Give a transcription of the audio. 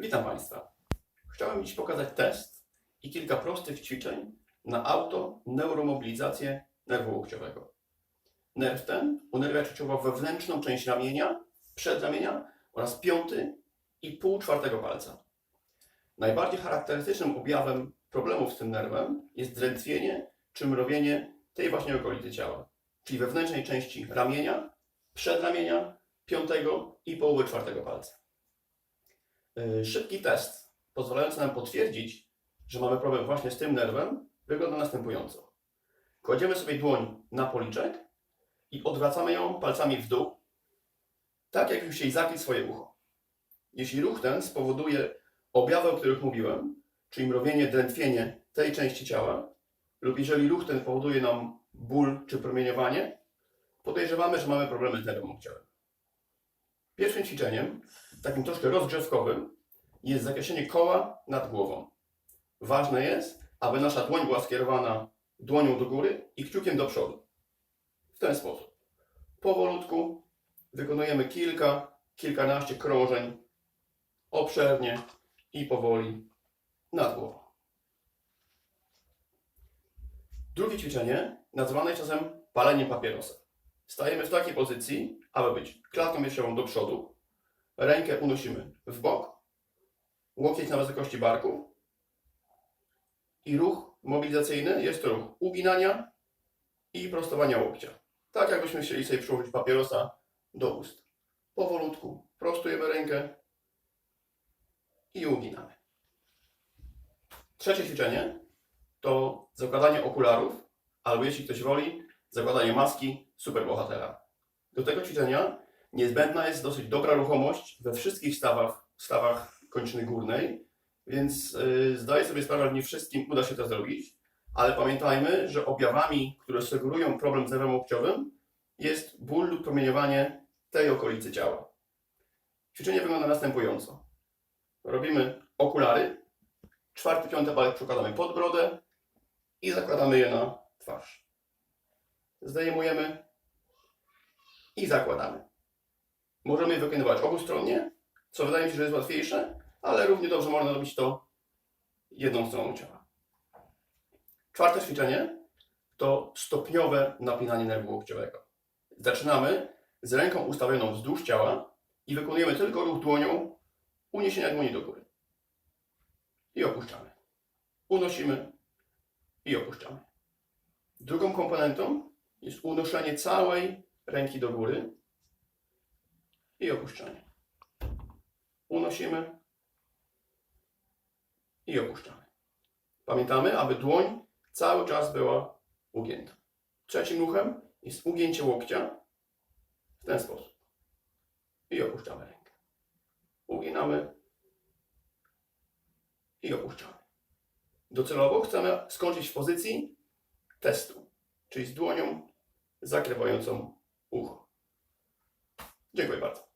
Witam Państwa. Chciałem dziś pokazać test i kilka prostych ćwiczeń na auto-neuromobilizację nerwu łokciowego. Nerw ten unerwia częściowo wewnętrzną część ramienia, przedramienia oraz piąty i pół czwartego palca. Najbardziej charakterystycznym objawem problemów z tym nerwem jest drętwienie czy mrowienie tej właśnie okolicy ciała, czyli wewnętrznej części ramienia, przedramienia, piątego i połowy czwartego palca. Yy, Szybki test pozwalający nam potwierdzić, że mamy problem właśnie z tym nerwem, wygląda następująco. Kładziemy sobie dłoń na policzek i odwracamy ją palcami w dół, tak jakbyśmy chcieli zakryć swoje ucho. Jeśli ruch ten spowoduje objawy, o których mówiłem, czyli mrowienie, drętwienie tej części ciała, lub jeżeli ruch ten powoduje nam ból czy promieniowanie, podejrzewamy, że mamy problemy z nerwem łokciowym. Pierwszym ćwiczeniem, takim troszkę rozgrzewkowym, jest zakreślenie koła nad głową. Ważne jest, aby nasza dłoń była skierowana dłonią do góry i kciukiem do przodu. W ten sposób. Powolutku wykonujemy kilka, kilkanaście krążeń obszernie i powoli nad głową. Drugie ćwiczenie nazywane jest czasem paleniem papierosa. Stajemy w takiej pozycji, aby być klatką piersiową do przodu, rękę unosimy w bok, łokieć na wysokości barku i ruch mobilizacyjny jest to ruch uginania i prostowania łokcia. Tak jakbyśmy chcieli sobie przyłożyć papierosa do ust. Powolutku prostujemy rękę i uginamy. Trzecie ćwiczenie to zakładanie okularów, albo jeśli ktoś woli, zakładanie maski superbohatera. Do tego ćwiczenia niezbędna jest dosyć dobra ruchomość we wszystkich stawach, stawach kończyny górnej, więc yy, zdaję sobie sprawę, że nie wszystkim uda się to zrobić, ale pamiętajmy, że objawami, które sugerują problem z nerwem łokciowym, jest ból lub promieniowanie tej okolicy ciała. Ćwiczenie wygląda następująco. Robimy okulary, czwarty, piąty palec przekładamy pod brodę i zakładamy je na twarz. Zdejmujemy i zakładamy. Możemy wykonywać obustronnie, co wydaje mi się, że jest łatwiejsze, ale równie dobrze można robić to jedną stroną ciała. Czwarte ćwiczenie to stopniowe napinanie nerwu łokciowego. Zaczynamy z ręką ustawioną wzdłuż ciała i wykonujemy tylko ruch dłonią uniesienia dłoni do góry. I opuszczamy. Unosimy i opuszczamy. Drugą komponentą jest unoszenie całej ręki do góry i opuszczanie. Unosimy i opuszczamy. Pamiętamy, aby dłoń cały czas była ugięta. Trzecim ruchem jest ugięcie łokcia w ten sposób. I opuszczamy rękę. Uginamy i opuszczamy. Docelowo chcemy skończyć w pozycji testu, czyli z dłonią zakrywającą. Dziękuję bardzo.